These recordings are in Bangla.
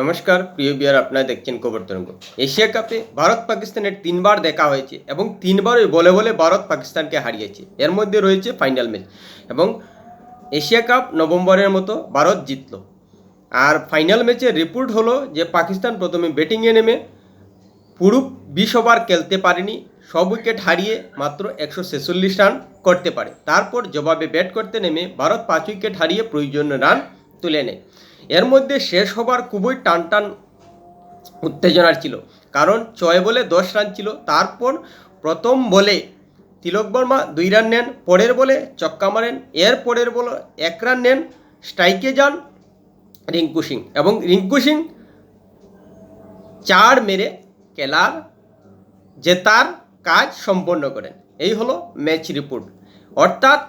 নমস্কার, প্রিয় বিয়ার, আপনারা দেখছেন খবর তরঙ্গ। এশিয়া কাপে ভারত পাকিস্তানের তিনবার দেখা হয়েছে এবং তিনবারই বলে বলে ভারত পাকিস্তানকে হারিয়েছে। এর মধ্যে রয়েছে ফাইনাল ম্যাচ এবং এশিয়া কাপ নভেম্বরের মতো ভারত জিতলো। আর ফাইনাল ম্যাচের রিপোর্ট হলো যে পাকিস্তান প্রথমে ব্যাটিংয়ে নেমে পুরো বিশ ওভার খেলতে পারেনি, সব উইকেট হারিয়ে মাত্র একশো ছেচল্লিশ রান করতে পারে। তারপর জবাবে ব্যাট করতে নেমে ভারত পাঁচ উইকেট হারিয়ে প্রয়োজনীয় রান তুলে নেয়। এর মধ্যে শেষ হবার খুবই টান টান উত্তেজনার ছিল। কারণ ছয় বলে দশ রান ছিল, তারপর প্রথম বলে তিলক বর্মা দুই রান নেন, পরের বলে চক্কা মারেন, এর পরের বলে এক রান নেন স্ট্রাইকে যান রিঙ্কু সিং। এবং রিঙ্কু সিং চার মেরে খেলার জেতার কাজ সম্পন্ন করেন। এই হলো ম্যাচ রিপোর্ট। অর্থাৎ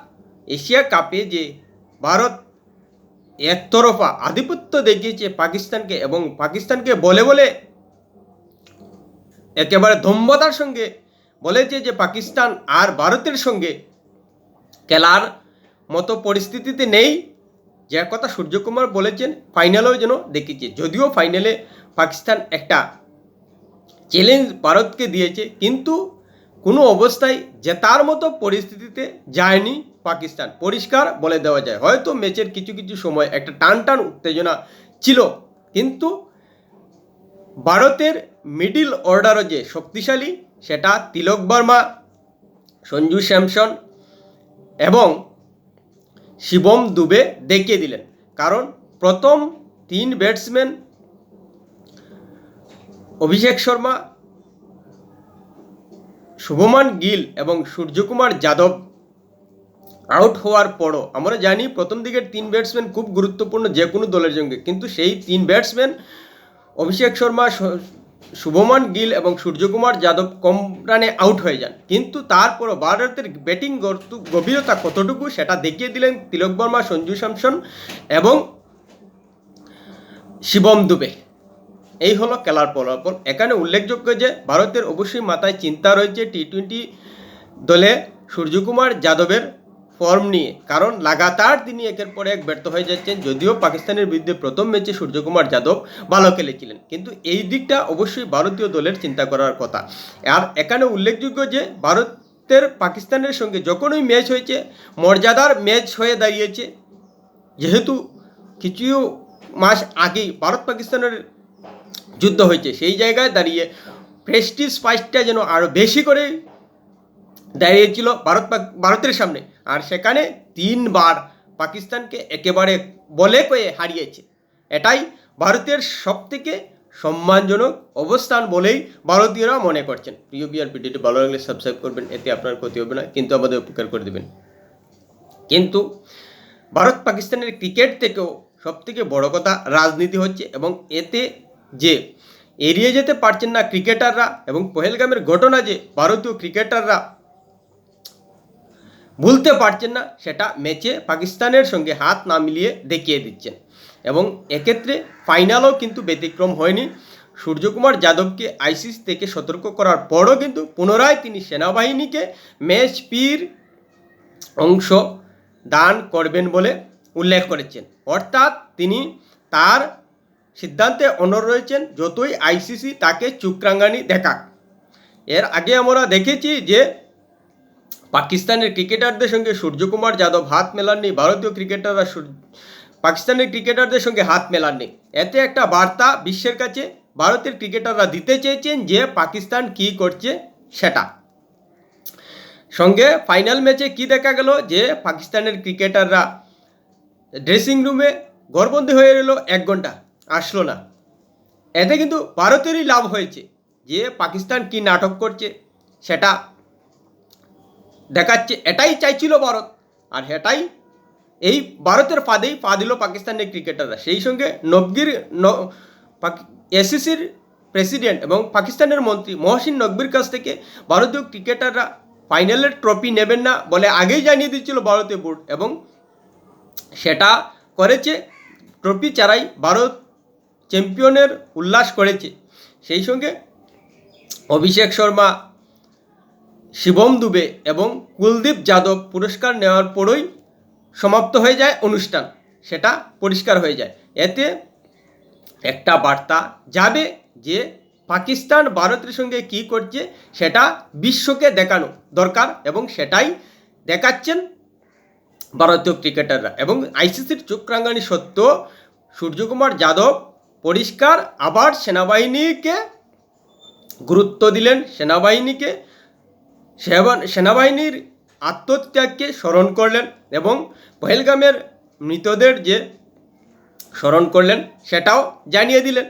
এশিয়া কাপে যে ভারত একতরফা আধিপত্য দেখিয়েছে পাকিস্তানকে এবং পাকিস্তানকে বলে বলে একেবারে ধম্বতার সঙ্গে বলেছে যে পাকিস্তান আর ভারতের সঙ্গে খেলার মতো পরিস্থিতিতে নেই। যে কথা সূর্যকুমার বলেছেন ফাইনালেও যেন দেখিয়েছে। যদিও ফাইনালে পাকিস্তান একটা চ্যালেঞ্জ ভারতকে দিয়েছে, কিন্তু কোনো অবস্থায় জেতার মতো পরিস্থিতিতে যায়নি। পাকিস্তান। পরিষ্কার বলে দেওয়া যায়। হয়তো ম্যাচের কিছু কিছু সময় একটা টান টান উত্তেজনা ছিল, কিন্তু ভারতের মিডিল অর্ডারও যে শক্তিশালী, সেটা তিলক বর্মা, সঞ্জু স্যামসন এবং শিবম দুবে দেখিয়ে দিলেন। কারণ প্রথম তিন ব্যাটসম্যান অভিষেক শর্মা, শুভমান গিল এবং সূর্যকুমার যাদব আউট হওয়ার পরও আমরা জানি প্রথম দিকের তিন ব্যাটসম্যান খুব গুরুত্বপূর্ণ যে কোনো দলের সঙ্গে কিন্তু সেই তিন ব্যাটসম্যান অভিষেক শর্মা শুভমান গিল এবং সূর্যকুমার যাদব কম রানে আউট হয়ে যান। কিন্তু তারপরও ভারতের ব্যাটিং গভীরতা কতটুকু সেটা দেখিয়ে দিলেন তিলক বর্মা, সঞ্জু স্যামসন এবং শিবম দুবে। এই হলো খেলার ফলাফল। এখানে উল্লেখযোগ্য যে ভারতের অবশ্যই মাথায় চিন্তা রয়েছে টি টোয়েন্টি দলে সূর্যকুমার যাদবের ফর্ম নিয়ে, কারণ লাগাতার তিনি একের পর এক ব্যর্থ হয়ে যাচ্ছেন, যদিও পাকিস্তানের বিরুদ্ধে প্রথম ম্যাচে সূর্যকুমার যাদব ভালো খেলেছিলেন। কিন্তু এই দিকটা অবশ্যই ভারতীয় দলের চিন্তা করার কথা। আর এখানে উল্লেখযোগ্য যে, ভারতের পাকিস্তানের সঙ্গে যখনই ম্যাচ হয়েছে, মর্যাদার ম্যাচ হয়ে দাঁড়িয়েছে। যেহেতু কিছু মাস আগেই ভারত পাকিস্তানের যুদ্ধ হয়েছে, সেই জায়গায় দাঁড়িয়ে প্রেস্টিজ ফাইটটা যেন আরও বেশি করে দাঁড়িয়েছিল ভারত ভারতের সামনে। আর সেখানে তিনবার পাকিস্তানকে একেবারে বলে কয়ে হারিয়েছে। এটাই ভারতের সবথেকে সম্মানজনক অবস্থান বলেই ভারতীয়রা মনে করছেন। প্রিয় বিআর ভিডিওটি ভালো লাগলে সাবস্ক্রাইব করবেন, এতে আপনার ক্ষতি হবে না, কিন্তু আমাদের উপকার করে দেবেন। কিন্তু ভারত পাকিস্তানের ক্রিকেট থেকেও সবথেকে বড় কথা রাজনীতি হচ্ছে এবং এতে যে এড়িয়ে যেতে পারছেন না ক্রিকেটাররা এবং পহেলগামের ঘটনা যে ভারতীয় ক্রিকেটাররা ভুলতে পারছেন না, সেটা ম্যাচে পাকিস্তানের সঙ্গে হাত না মিলিয়ে দেখিয়ে দিচ্ছেন। এবং এক্ষেত্রে ফাইনালও কিন্তু ব্যতিক্রম হয়নি। সূর্যকুমার যাদবকে আইসিস থেকে সতর্ক করার পরও কিন্তু পুনরায় তিনি সেনাবাহিনীকে ম্যাচ পির অংশ দান করবেন বলে উল্লেখ করেছেন। অর্থাৎ তিনি তার সিদ্ধান্তে অনর রয়েছেন, যতই আইসিসি তাকে চুকরাঙ্গানি দেখাক। এর আগে আমরা দেখেছি যে পাকিস্তানের ক্রিকেটারদের সঙ্গে সূর্যকুমার যাদব হাত মেলাননি, ভারতীয় ক্রিকেটাররা পাকিস্তানের ক্রিকেটারদের সঙ্গে হাত মেলাননি। এতে একটা বার্তা বিশ্বের কাছে, ভারতের ক্রিকেটাররা দিতে চেয়েছেন যে পাকিস্তান কী করছে সেটা। সঙ্গে ফাইনাল ম্যাচে কি দেখা গেল? যে পাকিস্তানের ক্রিকেটাররা ড্রেসিং রুমে ঘরবন্দি হয়ে রইল এক ঘণ্টা, আসলো না। এতে কিন্তু ভারতেরই লাভ হয়েছে যে পাকিস্তান কি নাটক করছে সেটা দেখাচ্ছে, এটাই চাইছিল ভারত। আর এটাই এই ভারতের ফাঁদেই পা দিল পাকিস্তানের ক্রিকেটাররা। সেই সঙ্গে নবগির এসিসির প্রেসিডেন্ট এবং পাকিস্তানের মন্ত্রী মহসিন নকবির কাছ থেকে ভারতীয় ক্রিকেটাররা ফাইনালের ট্রফি নেবেন না বলে আগেই জানিয়ে দিচ্ছিল ভারতীয় বোর্ড এবং সেটা করেছে, ট্রফি ছাড়াই ভারত চ্যাম্পিয়নের উল্লাস করেছে। সেই সঙ্গে অভিষেক শর্মা শিবম দুবে এবং কুলদীপ যাদব পুরস্কার নেওয়ার পরই সমাপ্ত হয়ে যায় অনুষ্ঠান। সেটা পরিষ্কার হয়ে যায়। এতে একটা বার্তা যাবে যে পাকিস্তান ভারতের সঙ্গে কি করছে সেটা বিশ্বকে দেখানো দরকার এবং সেটাই দেখাচ্ছেন ভারতীয় ক্রিকেটাররা। এবং আইসিসির চোখ রাঙানি সত্ত্বেও সূর্যকুমার যাদব পরিষ্কার আবার সেনাবাহিনীকে গুরুত্ব দিলেন। সেনাবাহিনীকে সেনাবাহিনীর আত্মত্যাগকে স্মরণ করলেন এবং পহেলগামের মৃতদের যে স্মরণ করলেন, সেটাও জানিয়ে দিলেন।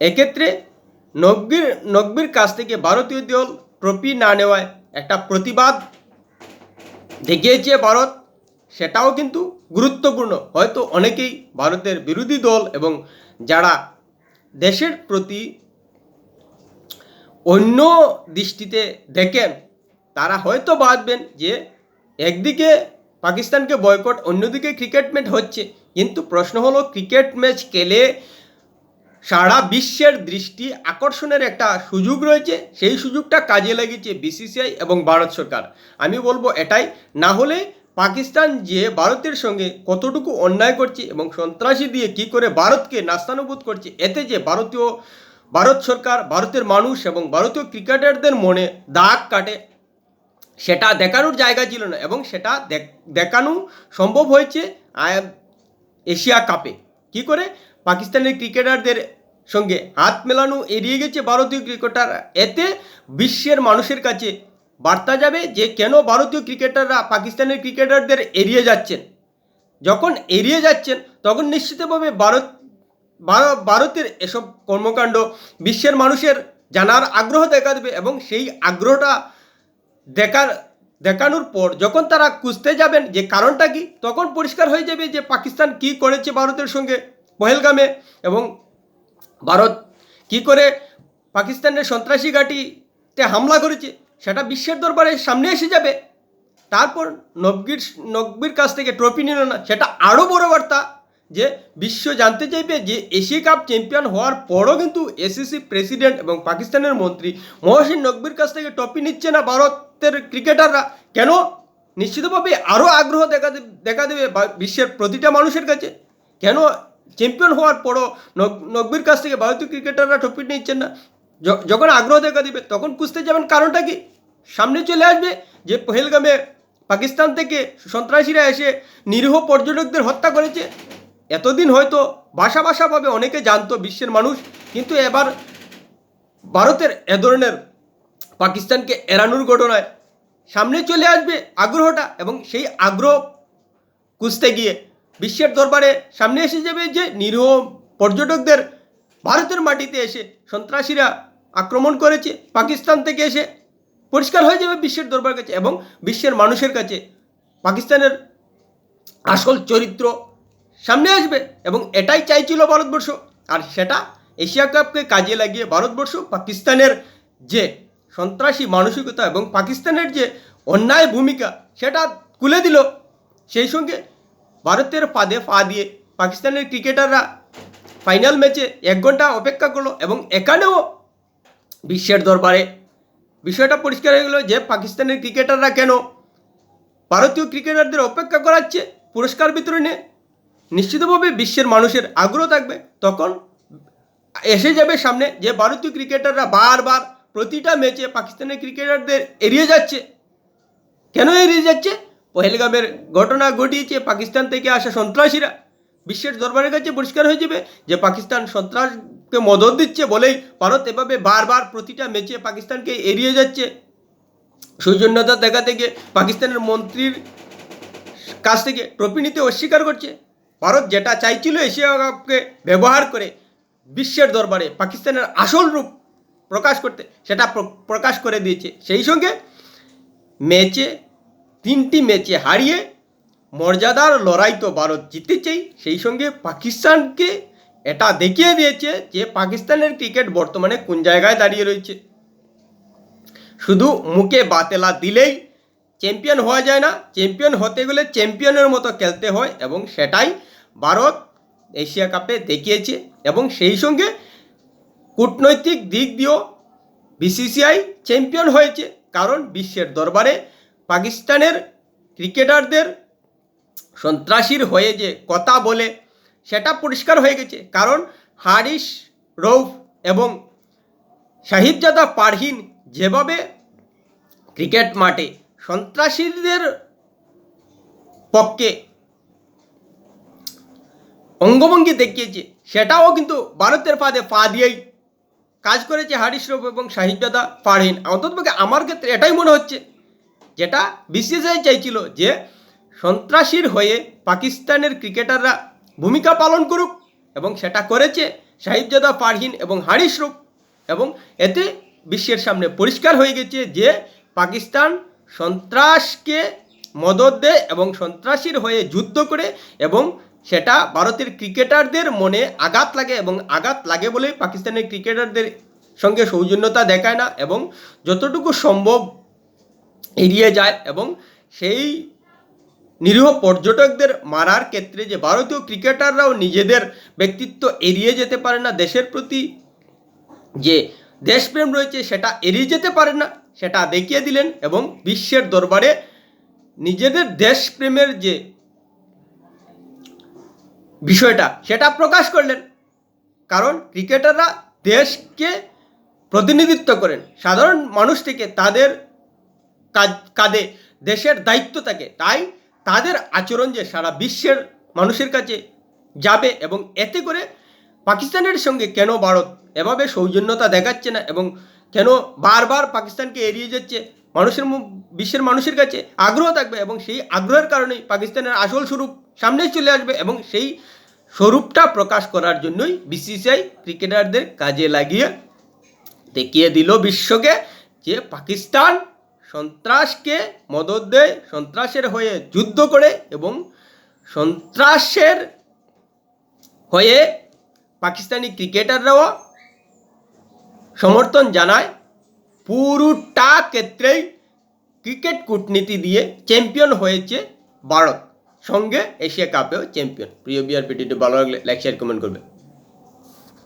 এক্ষেত্রে নকবির নকবির কাছ থেকে ভারতীয় দল ট্রফি না নেওয়ায় একটা প্রতিবাদ দেখিয়েছে ভারত, সেটাও কিন্তু গুরুত্বপূর্ণ। হয়তো অনেকেই ভারতের বিরোধী দল এবং যারা দেশের প্রতি অন্য দৃষ্টিতে দেখেন, তারা হয়তো ভাববেন যে একদিকে পাকিস্তানকে বয়কট অন্যদিকে ক্রিকেট ম্যাচ হচ্ছে। কিন্তু প্রশ্ন হলো ক্রিকেট ম্যাচ খেলে সারা বিশ্বের দৃষ্টি আকর্ষণের একটা সুযোগ রয়েছে। সেই সুযোগটা কাজে লাগিয়েছে বিসিসিআই এবং ভারত সরকার। আমি বলব এটাই, না হলে পাকিস্তান যে ভারতের সঙ্গে কতটুকু অন্যায় করছে এবং সন্ত্রাসী দিয়ে কি করে ভারতকে নাস্তানুবোধ করছে, এতে যে ভারতীয় ভারত সরকার, ভারতের মানুষ এবং ভারতীয় ক্রিকেটারদের মনে দাগ কাটে। সেটা দেখানোর জায়গা ছিল না এবং সেটা দেখানো সম্ভব হয়েছে এশিয়া কাপে। কি করে? পাকিস্তানের ক্রিকেটারদের সঙ্গে হাত মেলানো এড়িয়ে গেছে ভারতীয় ক্রিকেটার। এতে বিশ্বের মানুষের কাছে বার্তা যাবে যে কেন ভারতীয় ক্রিকেটাররা পাকিস্তানের ক্রিকেটারদের এড়িয়ে যাচ্ছেন। যখন এড়িয়ে যাচ্ছেন, তখন নিশ্চিতভাবে ভারত ভার- ভারতের এসব কর্মকাণ্ড বিশ্বের মানুষের জানার আগ্রহ দেখা দেবে এবং সেই আগ্রহটা দেখার, দেখানোর পর যখন তারা খুঁজতে যাবেন যে কারণটা কি, তখন পরিষ্কার হয়ে যাবে যে পাকিস্তান কি করেছে ভারতের সঙ্গে পহেলগামে এবং ভারত কি করে পাকিস্তানের সন্ত্রাসী ঘাঁটিতে হামলা করেছে, সেটা বিশ্বের দরবারে সামনে এসে যাবে। তারপর নবগির নকবির কাছ থেকে ট্রফি নিল না, সেটা আরও বড় বার্তা। যে বিশ্ব জানতে চাইবে যে এশিয়া কাপ চ্যাম্পিয়ন হওয়ার পরও কিন্তু এসিসি প্রেসিডেন্ট এবং পাকিস্তানের মন্ত্রী মহসিন নকবির কাছ থেকে ট্রফি নিচ্ছে না ভারতের ক্রিকেটাররা। কেন? নিশ্চিতভাবে আরও আগ্রহ দেখা দেখা দেবে বিশ্বের প্রতিটা মানুষের কাছে। কেন? চ্যাম্পিয়ন হওয়ার পরও নক- নকবির কাছ থেকে ভারতীয় ক্রিকেটাররা ট্রফি নিচ্ছেন না। যখন আগ্রহ দেখা দিবে, তখন খুঁজতে যাবেন কারণটা কি? সামনে চলে আসবে যে পহেলগামে পাকিস্তান থেকে সন্ত্রাসীরা এসে নিরীহ পর্যটকদের হত্যা করেছে। এতদিন হয়তো ভাষা ভাষাভাবে অনেকে জানতো বিশ্বের মানুষ, কিন্তু এবার ভারতের এ ধরনের পাকিস্তানকে এড়ানোর ঘটনায় সামনে চলে আসবে আগ্রহটা এবং সেই আগ্রহ খুঁজতে গিয়ে বিশ্বের দরবারে সামনে এসে যাবে যে নিরীহ পর্যটকদের ভারতের মাটিতে এসে সন্ত্রাসীরা আক্রমণ করেছে, পাকিস্তান থেকে এসে পরিষ্কার হয়ে যাবে বিশ্বের দরবার কাছে এবং বিশ্বের মানুষের কাছে পাকিস্তানের আসল চরিত্র সামনে আসবে এবং এটাই চাইছিল ভারতবর্ষ। আর সেটা এশিয়া কাপকে কাজে লাগিয়ে ভারতবর্ষ পাকিস্তানের যে সন্ত্রাসী মানসিকতা এবং পাকিস্তানের যে অন্যায় ভূমিকা, সেটা খুলে দিল। সেই সঙ্গে ভারতের পাদে পা দিয়ে পাকিস্তানের ক্রিকেটাররা ফাইনাল ম্যাচে এক ঘণ্টা অপেক্ষা করল এবং এখানেও বিশ্বের দরবারে বিষয়টা পরিষ্কার হয়ে গেল যে পাকিস্তানের ক্রিকেটাররা কেন ভারতীয় ক্রিকেটারদের অপেক্ষা করাচ্ছে পুরস্কার বিতরণে নিশ্চিতভাবে বিশ্বের মানুষের আগ্রহ থাকবে। তখন এসে যাবে সামনে যে ভারতীয় ক্রিকেটাররা বারবার প্রতিটা ম্যাচে পাকিস্তানের ক্রিকেটারদের এড়িয়ে যাচ্ছে। কেন এড়িয়ে যাচ্ছে? পহেলগামের ঘটনা ঘটিয়েছে পাকিস্তান থেকে আসা সন্ত্রাসীরা। বিশ্বের দরবারের কাছে পরিষ্কার হয়ে যাবে যে পাকিস্তান সন্ত্রাসকে মদত দিচ্ছে বলেই ভারত এভাবে বারবার প্রতিটা ম্যাচে পাকিস্তানকে এড়িয়ে যাচ্ছে। সৌজন্যতা দেখা থেকে পাকিস্তানের মন্ত্রীর কাছ থেকে ট্রফি নিতে অস্বীকার করছে। ভারত যেটা চাইছিল এশিয়া কাপকে ব্যবহার করে বিশ্বের দরবারে পাকিস্তানের আসল রূপ প্রকাশ করতে, সেটা প্র- প্রকাশ করে দিয়েছে। সেই সঙ্গে ম্যাচে, তিনটি ম্যাচে হারিয়ে মর্যাদার লড়াই তো ভারত জিতেছেই। সেই সঙ্গে পাকিস্তানকে এটা দেখিয়ে দিয়েছে যে পাকিস্তানের ক্রিকেট বর্তমানে কোন জায়গায় দাঁড়িয়ে রয়েছে। শুধু মুখে বাতেলা দিলেই চ্যাম্পিয়ন হওয়া যায় না, চ্যাম্পিয়ন হতে গেলে চ্যাম্পিয়নের মতো খেলতে হয় এবং সেটাই ভারত এশিয়া কাপে দেখিয়েছে এবং সেই সঙ্গে কূটনৈতিক দিক দিয়েও বিসিসিআই চ্যাম্পিয়ন হয়েছে। কারণ বিশ্বের দরবারে পাকিস্তানের ক্রিকেটারদের সন্ত্রাসীর হয়ে যে কথা বলে, সেটা পরিষ্কার হয়ে গেছে। কারণ হারিস রৌফ এবং সাহিবজাদা পারহিন যেভাবে ক্রিকেট মাঠে সন্ত্রাসীদের পক্ষে অঙ্গভঙ্গি দেখিয়েছে। সেটাও কিন্তু ভারতের ফাঁদে পা দিয়েই কাজ করেছে রৌফ এবং সাহিবজাদা পারহিন অন্ততপক্ষে আমার ক্ষেত্রে এটাই মনে হচ্ছে। যেটা বিসিসিআই চাইছিল যে সন্ত্রাসীর হয়ে পাকিস্তানের ক্রিকেটাররা ভূমিকা পালন করুক এবং সেটা করেছে সাহিবজাদা পারহিন এবং রূপ এবং এতে বিশ্বের সামনে পরিষ্কার হয়ে গেছে যে পাকিস্তান সন্ত্রাসকে মদত দেয় এবং সন্ত্রাসীর হয়ে যুদ্ধ করে এবং সেটা ভারতের ক্রিকেটারদের মনে আঘাত লাগে এবং আঘাত লাগে বলেই পাকিস্তানের ক্রিকেটারদের সঙ্গে সৌজন্যতা দেখায় না এবং যতটুকু সম্ভব এড়িয়ে যায় এবং সেই নিরীহ পর্যটকদের মারার ক্ষেত্রে যে ভারতীয় ক্রিকেটাররাও নিজেদের ব্যক্তিত্ব এড়িয়ে যেতে পারে না, দেশের প্রতি যে দেশপ্রেম রয়েছে সেটা এড়িয়ে যেতে পারে না, সেটা দেখিয়ে দিলেন এবং বিশ্বের দরবারে নিজেদের দেশপ্রেমের যে বিষয়টা, সেটা প্রকাশ করলেন। কারণ ক্রিকেটাররা দেশকে প্রতিনিধিত্ব করেন। সাধারণ মানুষ থেকে তাদের কাঁধে দেশের দায়িত্ব থাকে। তাই তাদের আচরণ যে সারা বিশ্বের মানুষের কাছে যাবে এবং এতে করে পাকিস্তানের সঙ্গে কেন ভারত এভাবে সৌজন্যতা দেখাচ্ছে না এবং কেন বারবার পাকিস্তানকে এড়িয়ে যাচ্ছে, মানুষের বিশ্বের মানুষের কাছে আগ্রহ থাকবে এবং সেই আগ্রহের কারণেই পাকিস্তানের আসল স্বরূপ সামনে চলে আসবে এবং সেই স্বরূপটা প্রকাশ করার জন্যই বিসিসিআই ক্রিকেটারদের কাজে লাগিয়ে দেখিয়ে দিল বিশ্বকে যে পাকিস্তান সন্ত্রাসকে মদত দেয়, সন্ত্রাসের হয়ে যুদ্ধ করে এবং সন্ত্রাসের হয়ে পাকিস্তানি ক্রিকেটাররাও সমর্থন জানায়। পুরোটা ক্ষেত্রেই ক্রিকেট কূটনীতি দিয়ে চ্যাম্পিয়ন হয়েছে ভারত। সঙ্গে এশিয়া কাপেও চ্যাম্পিয়ন প্রিয় বিআরপিটি ভালো লাগলে লাইক শেয়ার কমেন্ট করবে।